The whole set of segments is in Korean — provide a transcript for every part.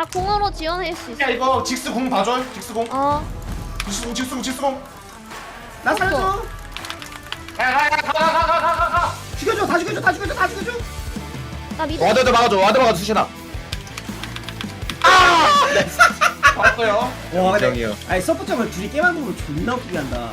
나 공으로 지원할 수 있어. 야 이거 직스 공 봐줘. 직스 공. 어. 직스 공 직스 공 직스 공나 살려줘. 가가가가가가가. 죽여줘 다 죽여줘 다 죽여줘 다 죽여줘. 나 믿어. 와드도 막아줘 와드 막아줘 수신아. 아! 봤어요. 와, 근데- 아니 서포터가 둘이 게임하는 걸 존나 웃기게 한다.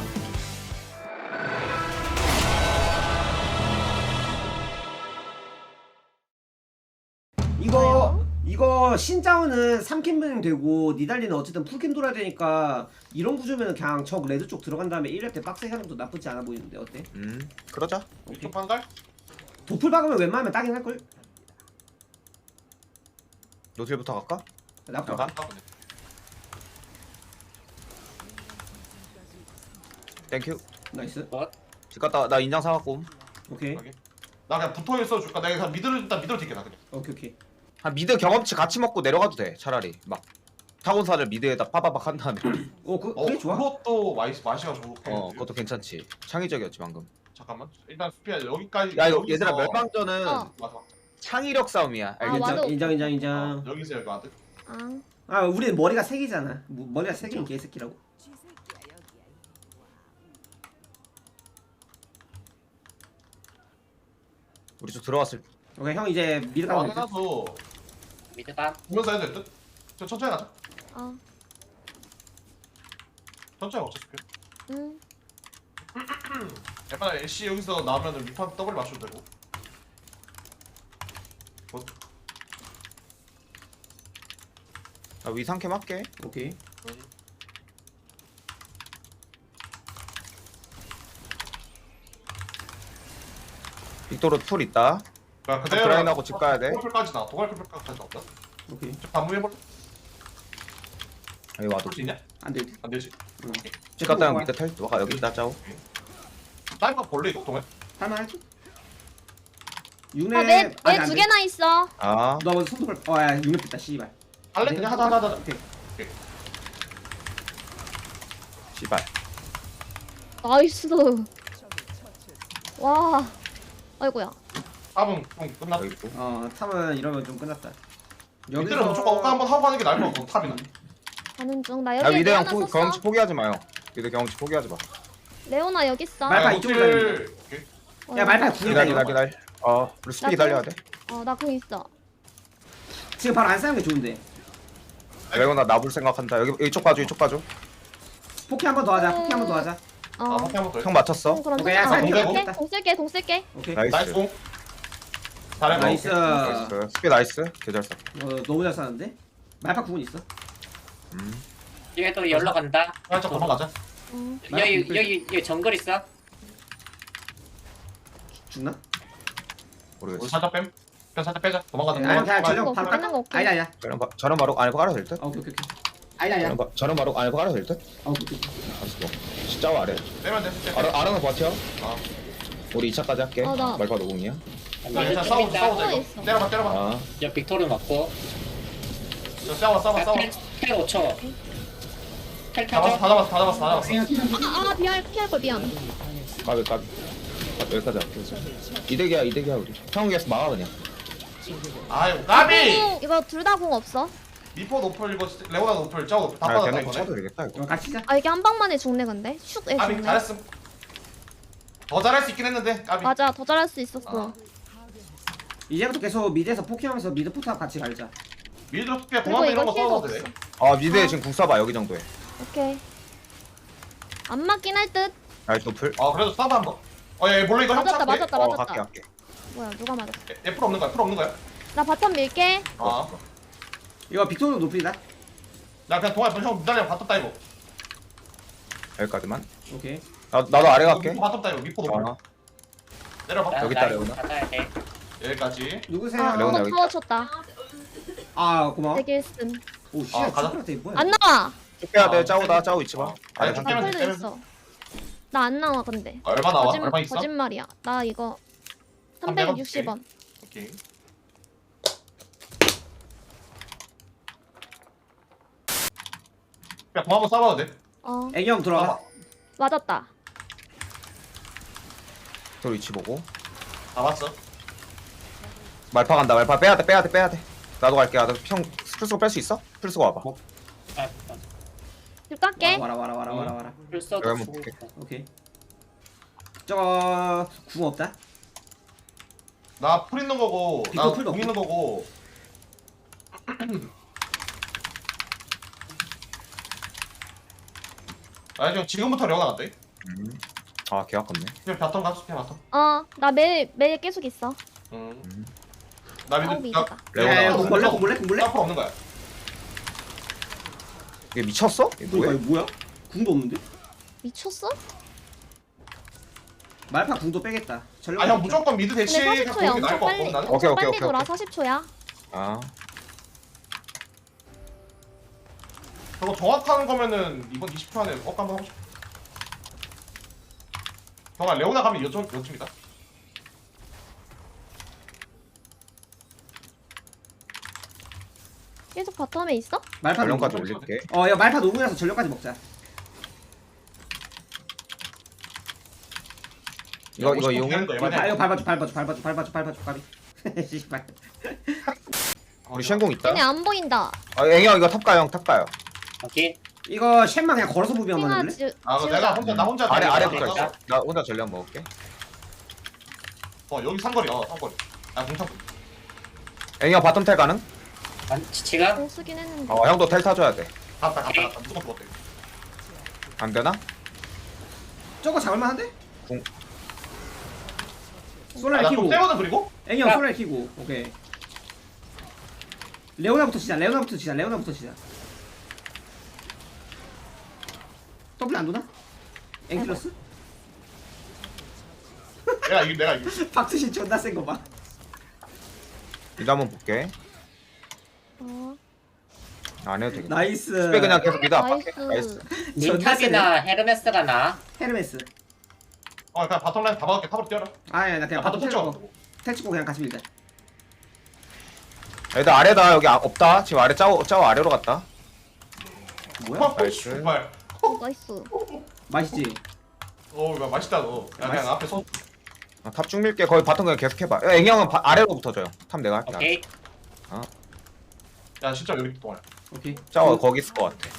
이거 신짜오는 3캠 되고 니달리는 어쨌든 풀캠 돌아야 되니까 이런 구조면 그냥 적 레드 쪽 들어간 다음에 1렙 때 빡세게 하는 것도 나쁘지 않아 보이는데 어때? 음 그러자 이쪽 판갈 도플 박으면 웬만하면 따긴 할걸? 노틸부터 갈까? 나쁘 나가? 땡큐 나이스 집 갔다 와. 나 인장 사갖고 옴. 오케이 나 그냥 붙어 있어 줄까 내가 그냥 미드를 일단 미드로 뛸게 나 그냥 오케이 오케이 한 미드 경험치 같이 먹고 내려가도 돼 차라리. 막 타곤사를 미드에다 빠바박 한 다음에. 오 그, 어 그게 좋아? 그것도 맛이 맛이가 좋게 어 그것도 괜찮지. 창의적이었지 방금. 잠깐만. 일단 수피야 여기까지 야 여기서- 얘들아 멸망전은 어. 맞아. 창의력 싸움이야. 알겠지? 맞아. 인정 인정 인정. 어, 인정 여기서 여기 와드 아. 아 우리는 머리가 세 개잖아. 뭐, 머리가 세 개인 개새끼라고? 우리 좀 들어왔을 오케이 형 이제 미드 가면 될듯 와드나도. 미드가 보면서 해도 될듯 천천히 가자. 어. 천천히 먹자 수피 응. 약간 애쉬 여기서 나오면은 리판 더블 맞춰도 되고. 뭐, 나 위상캠 할게. 오케이. 빅토르 툴 있다 그냥 그대로 브라인하고 집 가야 돼 도갈풀까지 나 도갈풀까지 나온다 오케이 좀 반무 해볼래? 여기 와도 볼수 있냐? 안돼 안 되지 집 갔다 형 밑에 탈 와가 여기 있다 짜오 다이브 볼래 이거 동해? 할만하지? 아, 육렙 맵, 맵두 개나 있어. 아 너 먼저 손톱을 어야 육렙 됐다 씨발 할래? 그냥 하자 하자 하자 오케이 씨발 나이스. 와. 아이고야. 답은 좀 여기 있고 어 탑은 이러면 좀 끝났다 밑에는 무조건 억까 한번 하고 가는 게 나을 것 같고 탑이나 가는 중. 나 야 여기 미드 형 레오나 포- 썼어. 경험치 포기하지 마요 미드 경험치 포기하지 마 레오나 여기 있어. 말파 오케이. 어, 야 말파 기다려 구이다 기다려 이거 기다려 어 우리 스피 기다려야 돼 어, 나 그거 있어. 지금 바로 안 싸는 게 좋은데 레오나 나불 생각한다 여기 이쪽 봐줘 이쪽 봐줘 포키 한 번 더 하자 포키 한 번 더 하자 어. 아 한번 형 맞췄어 오케이, 야, 어, 살공 필요해. 쓸게. 공 쓸게. 공 쓸게. 오케이 나이스 나이스 공 잘해 나이스. 나이스. 스피 나이스. 개잘 써. 어 너무 잘 싸는데? 말파 구분 있어? 음. 뒤에 또 열러 간다. 살짝 도망가자. 어. 여기 여기 여기 정글 있어? 죽나? 우리 모르겠어. 살짝 뺨 그냥 살짝 빼자. 도망가자. 아니 그냥 거 없어, 바로 빼는 거깔 없고. 아니 아니야. 저는, 바, 저는 바로 안에 깔아도 될듯? 어, 오케이 오케이 오케이. 아니 아니야. 저는, 바, 저는 바로 안에 깔아도 될듯? 어, 오케이 오케이. 알았어 뭐. 진짜 아래. 빼면 돼 진짜. 아르, 아르는 버텨. 아. 우리 2차까지 할게. 어, 나- 말파 노공이야 일단 싸우자 싸우자. 이거. 때려봐 때려봐. 아저 빅토르 맞고. 저 싸워 싸워 싸워. 텔 5초. 텔다 잡았어 켜줘. 다 잡았어 다 잡았어 다 잡았어. 아, 아, 비할 피할 걸 미안. 까비 까비 아, 여기까지 할게 이득이야 이득이야 우리. 형 위에서 막아 그냥. 아유 까비! 공, 이거 둘 다 공 없어. 미포 노플 이거 레오나 노플 짜오 노플 다 아 받았다 걔네 되겠다 이거. 이거 같이 자 아, 이게 한 방만에 죽네 근데. 슉, 애 까비 죽네. 잘했음. 더 잘할 수 있긴 했는데 까비. 맞아, 더 잘할 수 있었어. 아. 이제부터 계속 미드에서 포키하면서 미드 포탑 같이 갈자 미드로 그리고 공항 이거 이런 거 힐도 써도 없어. 돼아 미드에 아. 지금 궁 쏴봐 여기 정도에 오케이. 안 맞긴 할 듯. 나이스 노플 아 그래도 싸봐 한번 어얘 몰래 이거 형 맞았다, 차게 맞았다, 어 맞았다. 갈게 갈게 뭐야, 누가 맞았어? 얘풀 없는 거야 풀 없는 거야 나 바텀 밀게. 아나 이거 빅토르 높이다 그냥 동아리 형 무달리랑 바텀 이고 여기까지만 오케이 나, 나도 아래 갈게 미포 바텀 따이고 미포 노플 아 내려봐 여기 있다, 레오나. 여기까지 누구세요? 아, 레오나 어, 여기 쳤다. 아 고마워 되게 쓴. 오 아, 씨야 가자. 뭐야 안 나와. 쭉 빼야 아, 돼 짜오다 짜오 있지 마 아, 쭉 빼면 텔도 빼면 있어. 나 안 나와 근데. 얼마 나와 거짓, 얼마 있어 거짓말이야. 나 이거 360 360원. 오케이 야, 공 한번 싸봐도 돼. 어, 애기 형 싸봐. 맞았다. 또 위치 보고 다 봤어. 말파 간다 말파 빼야 돼 빼야 돼 빼야 돼 나도 갈게 나도 형 풀스고 뺄 수 있어? 풀스고 와봐. 아, 아, 집 갈게. 와라 와라 와라 와라 와라. 내가 쓰고 볼게. 있어. 오케이. 저거 궁 없다. 나 풀 있는 거고 빅터 나 풀도 공 있는 거고 아 지금 지금부터 레오나 간대 음. 아, 개 아깝네. 그냥 바텀 가 스피어 바텀 어, 나 매일 매일 계속 있어. 음. 나 아우 믿을 나 미쳤다. 레오나 야야 가자. 궁 몰래 궁 몰래 궁 몰래. 앞으로 없는 거야 이게 미쳤어? 이게 뭐야 뭐야? 이거 뭐야? 궁도 없는데? 미쳤어? 말파 궁도 빼겠다. 전력. 아형 무조건 미드 대시 근데 40초야. 갖고 오는 게 나을 엄청 것 빨리. 같고 나는 오케이, 엄청 오케이, 빨리 오케이, 돌아. 오케이. 40초야. 아, 저거 정확한 거면은 이번 20초 안에 업 한번 하고 싶어 형아 레오나 가면 여쭤 여쭤입니다 계속 바텀에 있어? 말파 전령까지. 올릴게. 어, 야 말파 노궁이라서 전력까지 먹자. 이거 이거 이용해? 되는 거 이거, 밟아줘 밟아줘 밟아줘 밟아줘 밟아줘 까비. 씨발. 우리 쉔공 있다. 쟤네 안 보인다. 아, 앵형 이거 탑 가요, 형, 탑 가요. 오케이. 이거 쉔만 그냥 걸어서 무비 한번 핑아 해볼래? 지 아 그거 내가 혼자 나 혼자 아래 달려. 아래부터 어, 있어. 나 혼자 전령 먹을게. 어 여기 상거리 어 상거리 아 공창 앵형 바텀 텔 가능? 안, 지금? 공 쓰긴 했는데. 어, 형도 텔 타줘야 돼. 갔다 갔다 갔다 무조건 죽었대 안 되나? 저거 잡을만한데? 궁. 솔라를 아나좀 키고 세거든 그리고 앵이 형 야. 솔라를 키고 오케이 레오나부터 치자 레오나부터 치자 레오나부터 치자 더블 안 도나? 앵 킬러스? 내가 이기 내가 이기 박투신 존나 센 거봐 이제 한번 볼게. 어. 안 해도 되겠다. 나이스 스페 그냥 계속 미드 압박해. 나이스. 나이스. 닌탑이나 헤르메스가 나. 헤르메스 어 그냥 바텀 라인 다 막을게 탑으로 뛰어라 아야 나 그냥 아, 바텀 바텀 텔 쳤죠 고 텔치고 그냥 같이 밀자 애들 아래다 여기 아- 없다. 지금 아래 짜오 짜오 아래로 갔다. 뭐야? 어 나이스. 정말 나이스. 맛있지? 어야 맛있다 너 야, 그냥 맛있어. 앞에 서 아, 탑쭉 밀게. 거기 바텀 그냥 계속 해봐. 앵 형은 바- 아래로 붙어줘요. 탑 내가 할게. 오케이. 야 진짜 여기 동안 오케이 짜오 거기 있을 것 같아.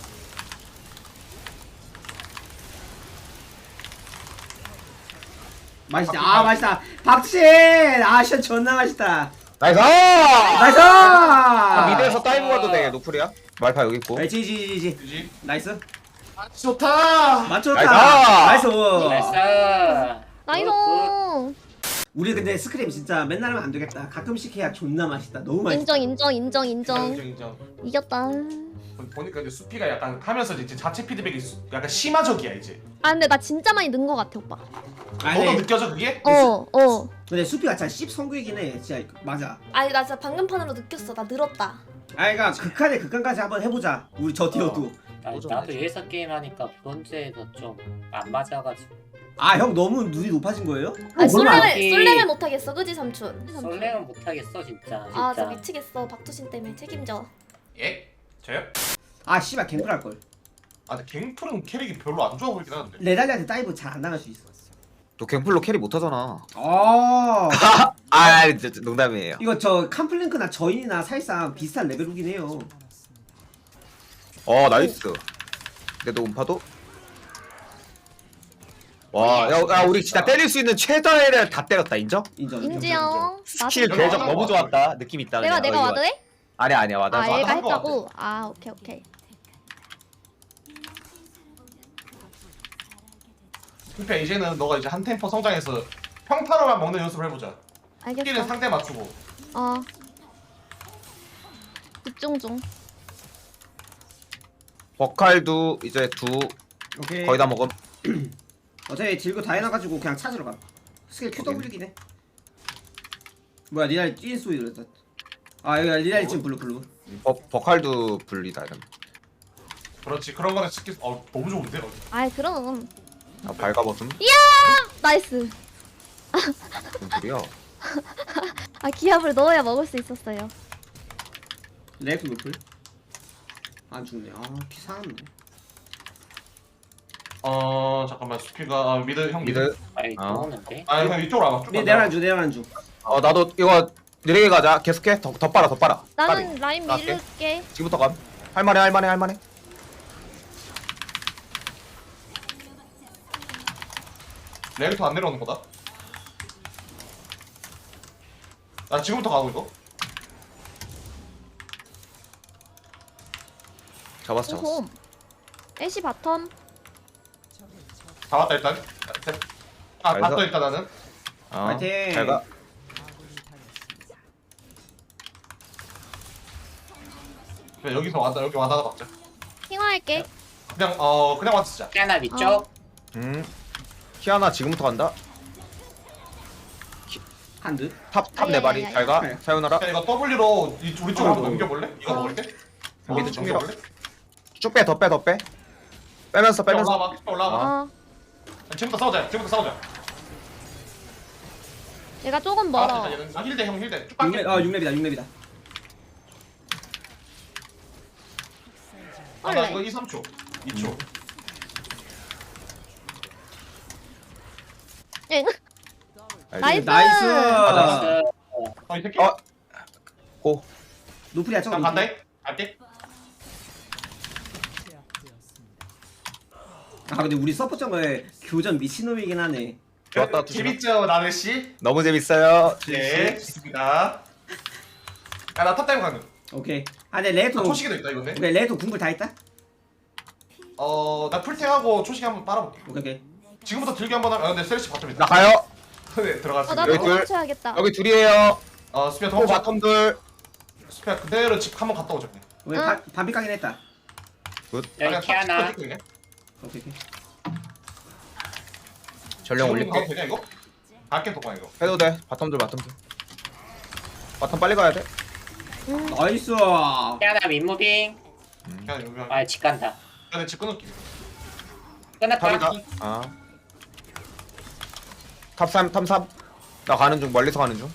맛있다 아 맛있다 박투신 아 진짜 존나 맛있다 나이스! 나이스 아, 미드에서 다이브 가도 돼. 노플이야. 말파 여기 있고. 네, 지지지지 네. 나이스 좋다 맞췄다 나이스! 나이스 나이스. 나이스. 우리 근데 스크림 진짜 맨날 하면 안 되겠다. 가끔씩 해야 존나 맛있다. 너무 맛있다. 인정 인정 인정 인정. 인정 인정 이겼다. 보니까 이제 수피가 약간 하면서 이제 자체 피드백이 수- 약간 심화적이야 이제. 아 근데 나 진짜 많이 는것 같아 오빠. 아니 너도 느껴져 그게? 어 어. 근데 수피가 진짜 씹 성격이긴 해. 진짜 맞아. 아니 나 진짜 방금 판으로 느꼈어. 나 늘었다. 아니 그니까 극한의 극한까지 한번 해보자. 우리 저 티어도. 아니, 나도 여기서 게임 하니까 브론즈에서 좀 안 맞아가지고. 아 형 너무 눈이 높아진 거예요? 아니 어, 얼마- 솔랭을 솔랭을 못하겠어 그지 삼촌 설레는 못하겠어 진짜. 진짜. 아저 미치겠어 박투신 때문에 책임져 예? 저요? 아 씨발 갱플 할걸 아 근데 갱플은 캐릭이 별로 안 좋아 보이긴 하는데 레달리한테 다이브 잘 안 당할 수 있어 너 갱플로 캐리 못하잖아. 어 아, 진짜 농담이에요. 이거 저 캄플링크나 저인이나 사실상 비슷한 레벨이긴 해요 어, 나이스. 근데 너 음파도? 와, 야, 야, 우리 진짜 때릴 수 있는 최다를 다 때렸다, 인정? 인정 인정, 인정 인지영. 스킬. 궤적 너무 좋았다. 느낌 있다. 내가 그냥. 내가 어, 이거. 와도 해? 아니야, 아니야, 와다. 아 얘가 한 거 했다고. 아 오케이 오케이. 그러니까 이제는 너가 이제 한 템포 성장해서 평타로만 먹는 연습을 해보자 스킬은 알겠어. 상대 맞추고 어. 집중 중. 버칼도 이제 두 오케이 거의 다 먹음. 어차피 들고 다 해놔가지고 그냥 찾으러 가 스킬 QW긴 해 뭐야 니날 뛰는 소리 들었다 아 여기 니날 지금 블루 블루 버, 버칼도 분리다 이런. 그렇지 그런 거는 스킬 어 너무 좋은데 어. 아이 그럼. 아, 밝아버슴. 나이스. 무슨 소리야? 아 기압을 넣어야 먹을 수 있었어요. 레이크 노플 안 죽네 아 피 상했네 어 잠깐만 수피가 아, 미드 형 미드 미드. 아니 어. 나오는데. 아 형 이쪽으로 와봐 쭉네 가자. 내려놔 줘 내려놔 줘 어, 나도 이거 느리게 가자 계속해 더, 더 빨아 더 빨아 나는 빨리. 라인 나갈게. 밀을게. 지금부터 감 할만해 할만해 할만해 레이터 안 내려오는 거다. 나 지금부터 가고 이거. 잡았어 잡았어 오홈. 애쉬 바텀. 다 왔다 일단. 아 알겠어. 봤어 일단 나는. 어, 파이팅. 잘가 그냥 여기서 왔다 여기 왔다 박자. 킹화할게. 그냥 어 그냥 진짜. 키아나 위쪽 어. 음 키아나 지금부터 간다 한드. 탑 탑 네 마리 아야야야야. 잘가 그래. 사요나라 야 이거 W로 이 우리 쪽으로 어. 한번 넘겨볼래? 이거 어. 먹을게. 미드 어, 쭉 밀어. 넘겨볼래? 쭉빼더빼더빼 빼면서 야, 빼면서 올라와 봐 올라와 봐. 어. 지금부터 싸우자. 지금부터 싸우자. 얘가 조금 아, 멀어. 진짜 얘는 아, 힐대 형 힐대. 쭉 6렙, 빨게. 아 6렙이다 6렙이다. 아, 나 원래. 이거 2, 3초. 2초. 응. 알지? 나이스. 나이스. 나이스 어, 이 새끼. 어. 고 노플이야 저거. 나 간다. 갈게. 아 근데 우리 서포 정글 교전 미친놈이긴 하네. 좋았다 재밌죠, 나르 씨? 너무 재밌어요 네, 좋습니다. 야, 나 탑다이브 가는. 오케이. 아 근데 레이토. 아, 초식이도 있다 이거네. 오케이 레이토 궁글 다 있다. 어, 나 풀탱하고 초식이 한번 빨아볼게. 오케이 오케이. 지금부터 들기 한번 하면, 아, 근데 세르시 바텀 있다. 나 가요 네, 어 들어갔습니다. 나도 여기 둘. 도망쳐야겠다. 여기 둘이에요 어, 스피어 또 도망쳐. 바텀 둘 스피어 그대로 집 한번 갔다 오자. 그냥. 오케이 응. 반- 반비 까긴 했다. 여기 키아나 탑 찍고 그냥. 오케이 오케이. 전령 올릴게 가도 되냐 이거? 갈게 도망 이거. 해도 돼 바텀 둘 바텀 빨리 가야 돼 나이스. 키아나 윗무빙 그냥 여기. 아, 아집 간다 근데 집 끊을게. 끝났다 탑이다 아 탑 3 탑 3 나 가는 중 멀리서 가는 중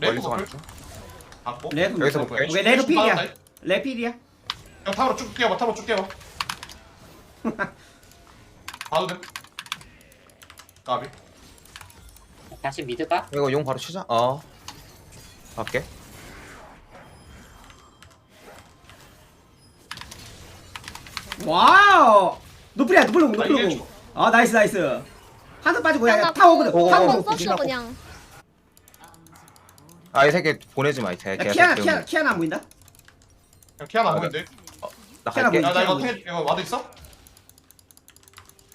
멀리서 가는 풀. 중. 레이토 여기서. 볼게. 오케이 레이토 필이야. 형레 필이야. 탑으로 쭉 뛰어봐. 탑으로 쭉 뛰어봐. 봐도 돼. 까비. 다시 미드 가 이거 용 바로 치자 어 갈게 와우. 노플이야 노플 공나 노플 이게 공. 아 나이스 나이스. 한번 빠지고 하나 야 타워거든. 고, 고, 한번 고, 타워. 썼어 그냥. 아 이 새끼 보내지 마이 개야개 키아나 새끼. 키아나 키아나 안 보인다. 그냥 키아나 보이는데. 나 키아나 갈게 보인다. 야, 나 이거? 태 이거 와드 있어?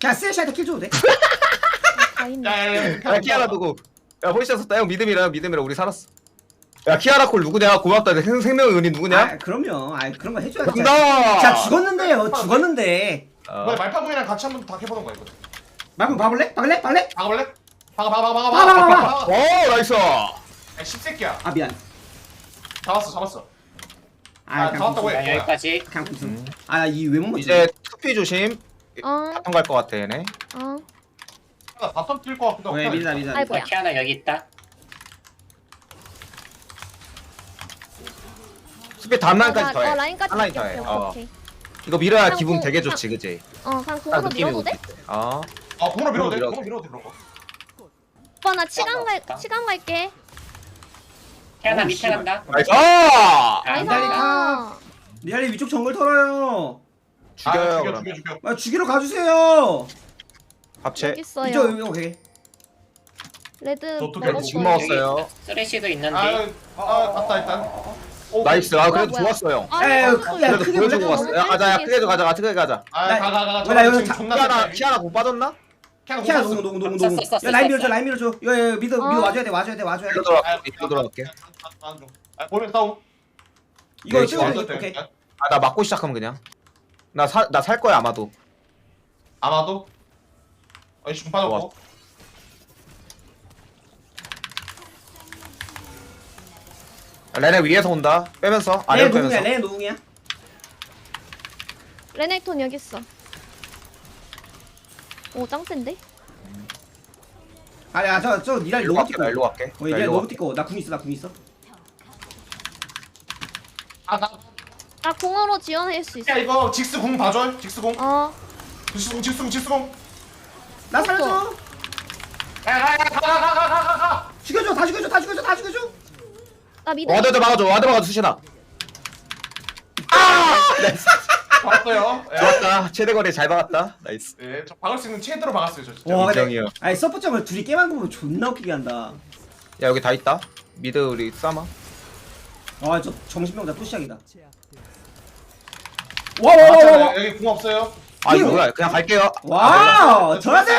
그냥 세시한테 킬 줘도 돼. 다 있네. 야야야. 야 키아나 누구 야 호시아 썼다 형 믿음이라 믿음이라 우리 살았어 야 키아나 콜 누구냐 고맙다 생, 생명의 은인 누구냐 아 그럼요. 아 그런 거 해줘야지. 간다 자 죽었는데요. 죽었는데. 어. 너 말파군이랑 같이 한번 다 해보는 거야 이거. 말고 봐볼래? 봐볼래? 봐볼래? 박아볼래? 박아 박아 박아 박아 박아, 박아 박아, 박아. 오 나이스 야 십새끼야. 아 미안. 잡았어 잡았어. 아 아, 그냥 잡았다고. 해. 야, 여기까지 그냥. 음. 아이 외모 못 이제 투피 조심 어. 바텀 갈 것 같아 얘네 어. 나 바텀 뛸것 같기도 하고. 왜. 아이고. 야, 뭐야? 키아나 여기 있다 스피 어, 나- 더해 어 라인까지 줄게. 더해 오케이, 어. 오케이. 이거 밀어야 기분 공- 되게 좋지 그지 어 그냥 딱 공으로 느낌이 밀어도 돼? 오지 어 아 공으로 밀어도 돼. 공으로 밀어도 돼 그런 거. 오빠 나 어, 갈. 치간 갈게. 키아나 어, 밑에. 간다 나이스 아, 나이스. 기다리 타. 리알리 위쪽 정글 털어요. 죽여요 아, 죽여 그럼 죽여 죽여. 아 죽이러 가주세요. 합체 있어요. 이쪽 여기 오케이. 레드 저 먹었어요. 쓰레쉬도 있는데 아, 아 갔다 일단. 오. 나이스 아 그래도 뭐야? 좋았어 형 아, 에이, 야, 또 그래도 크게 보여주고 보자. 갔어 야 가자 야 크게 가자 가 크게 가자 아 나- 가가. 여기 지금 존나 키아나 잘- 키아나 공 빠졌나? 못 농구. 농구 농구 썼어, 농구. 썼어, 야 라인 밀어줘. 라인 밀어줘. 야야 미드 미드 어. 와줘야 돼 와줘야 돼 와줘야 돼. 아, 아, 안 줘. 아, 보면 싸움. 이거 네, 찍어 완전 오케이. 돼. 아나 맞고 시작하면 그냥 나 사 나 살 거야 아마도 아마도. 아이 중 빠졌고. 아, 레네 위에서 온다 빼면서 노궁이야 빼면서 레 노궁이야. 레넥톤 여기 있어. 오 짱센데? 아야 저저 니랄 일로 로봇 갈게. 나 일로 갈게 어 나 니랄 일로 로봇 뛰고 나궁 있어 나궁 있어. 아 나. 아 공으로 지원할 수 있어. 야 이거 직스 공 봐줘. 직스 공. 어. 직스 공 직스 공 직스 공. 나 살려줘. 야야야 가가가가가 가. 죽여줘 다 죽여줘 다 죽여줘 다 죽여줘 나 미드. 와드 막아줘 와드 막아줘 수신아 아 나이스 봤어요. 예. 좋았다 최대 거리 잘 박았다 나이스 예, 저 박을 수 있는 최대로 박았어요, 저 진짜. 와 근데 인정이요. 아니 서포점을 둘이 깨만 보면 존나 웃기게 한다 야 여기 다 있다 미드 우리 싸마 아저 정신병자 또 시작이다. 와와와와 여기 궁 없어요. 아 이거 뭐야 그냥 갈게요 와우 저라데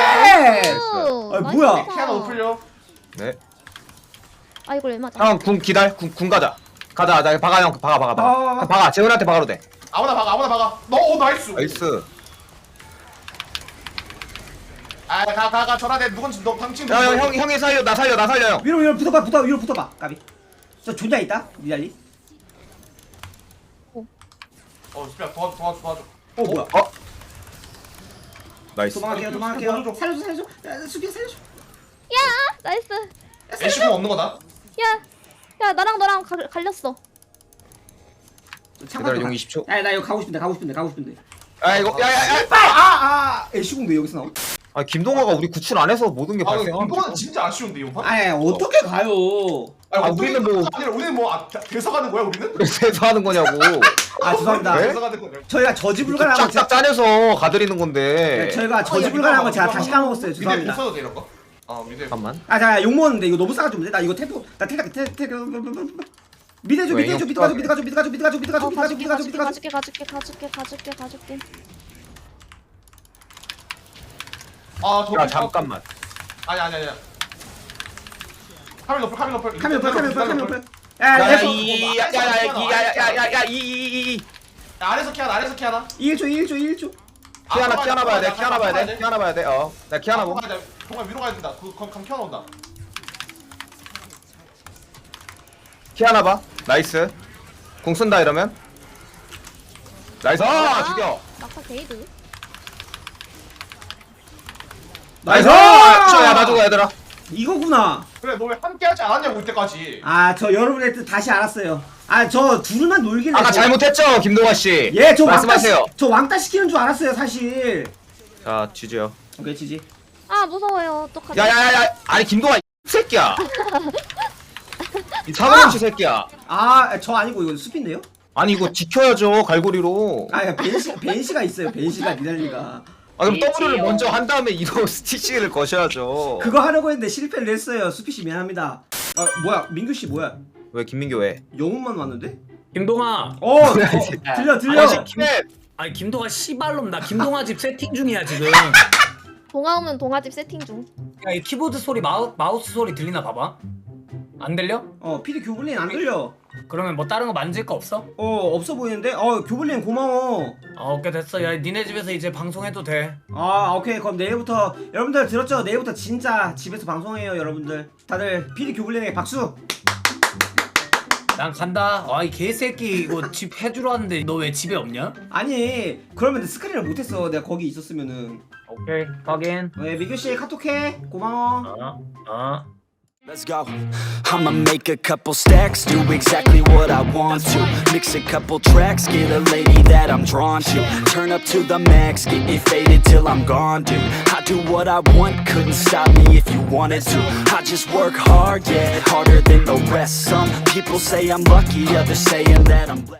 오, 아, 뭐야. 키아나 높을려. 네 아 이걸 왜 맞아? 형, 궁 기다려. 궁, 궁 가자. 가자, 나 박아 형, 박아, 박아, 아, 아, 박아. 아. 형, 박아. 재훈한테 박아도 돼. 아무나 박아, 아무나 박아. 너, 오, 나이스. 나이스. 아, 가, 가, 가. 전화대 누군지 너 당신. 야, 형, 형, 형이 살려, 나 살려, 나 살려 형. 위로 위로 붙어봐 붙어 위로 붙어봐 까비 저 존나 있다 니달리 어, 수비야, 도와줘, 도와줘, 도와줘. 어 뭐야 어? 나이스. 도망갈게요 도망갈게요 살려줘 살려줘 야, 수비 살려줘 야 나이스. 애쉬 궁 없는 거다. 야. 야 나랑 너랑 가, 갈렸어. 기다려, 용 20초. 야나 이거 가고 싶은데 가고 싶은데 가고 싶은데 아, 이거, 야, 야, 야. 아아아 애쉬공 왜 여기서 나오? 아, 김동화가 우리 구출 안 해서 모든 게 아, 발생한 이거는 진짜 아쉬운데, 이거. 아니 어떻게 가요 아, 우리는 뭐- 아니, 우리는 뭐, 아, 대서 가는 거야, 우리는? 그래서 해서 하는 거냐고. 아 죄송합니다 네? 대서 가는 거야. 저희가 저지불가능한 거 짝짝 제가 짜내서 가드리는 건데. 네, 저희가 저지불가능한 거 제가 다시 까먹었어요 죄송합니다 못 써도 돼, 이런 거? 어, 미드. 잠깐만. 아, 자, 욕 먹었는데 이거 너무 싸가지고 나 이거 태도 나태 태. 미드 줘, 미드 줘, 미드 가줘, 미드 가줘, 미드 가줘, 미드 가줘, 미드 가줘, 어 미드 가줘, 미드 가줘, 가줘. 가줄게 가줄게 가줄게 가줄게 가줄게. 아, 저. 야, 잠깐만. 아니, 아니, 아니. 카밀 높을, 카밀 높을. 카메라 볼, 카메라 볼, 카메라 볼. 야, 야, 야, 야, 이, 야, 야, 야, 이, 야, 야, 야, 야, 야, 이, 이, 이. 야, 아래서 키아나, 아래서 키아나. 1초, 1초, 1초. 키아나, 아, 키아나 봐야 돼, 아, 키아나 아, 봐야 아, 돼, 키아나 봐야 돼. 어. 나 키아나 아, 보. 동아 위로 가야 된다. 그, 그, 감 키아나 온다. 키아나 봐. 나이스. 공 쓴다 이러면. 나이스. 아, 죽여. 낙타 게이드. 나이스. 나이스! 야, 나 죽어 얘들아. 이거구나. 그래, 너 왜 함께 하지 않았냐고, 이때까지. 아, 저 여러분의 뜻 다시 알았어요. 아, 저 둘만 놀길래. 아까 저- 잘못했죠, 김동화 씨. 예, 저 왕따 시, 말씀하세요. 저 왕따 시키는 줄 알았어요, 사실. 자, 지지요. 오케이, 지지. 아 무서워요. 또 가자. 야야야야, 아니 김동화 이 새끼야. 이 사과김치 새끼야. 아, 저 아니고 이거 숲인데요? 아니 이거 지켜야죠 갈고리로. 아, 야, 벤시, 벤시가 있어요, 벤시가 니달리가. 아 그럼. W를 먼저 한 다음에 이거 스티치를 거셔야죠. 그거 하려고 했는데 실패를 했어요. 수피 씨 미안합니다. 아, 뭐야, 민규 씨 뭐야? 왜 김민교 왜? 영웅만 왔는데? 김동아 어, 어 들려, 들려. 아니 김 아니 김동아 씨발놈 나 김동아 집 세팅 중이야 지금 동아 오면 동아집 세팅 중. 야이 키보드 소리 마우, 마우스 소리 들리나 봐봐 안 들려? 어, PD 교블린 안 들려. 그러면 뭐 다른 거 만질 거 없어? 어, 없어 보이는데? 어, 교블린 고마워. 아 오케이 됐어 야 니네 집에서 이제 방송해도 돼그 아, 오케이. 그럼 내일부터 여러분들 들었죠? 내일부터 진짜 집에서 방송해요, 여러분들. 다들 PD 교블린에게 박수. 난 간다 아이 개새끼 이거 집 해주러 왔는데 너 왜 집에 없냐? 아니, 그러면 스크린을 못 했어. 내가 거기 있었으면은. 오케이 확인 네, 민규 씨 카톡해. 고마워. 어 어 Let's go. I'ma make a couple stacks, do exactly what I want to. Mix a couple tracks, get a lady that I'm drawn to. Turn up to the max, get it faded till I'm gone, dude. I do what I want, couldn't stop me if you wanted to. I just work hard, yeah, harder than the rest. Some people say I'm lucky, others saying that I'm blessed.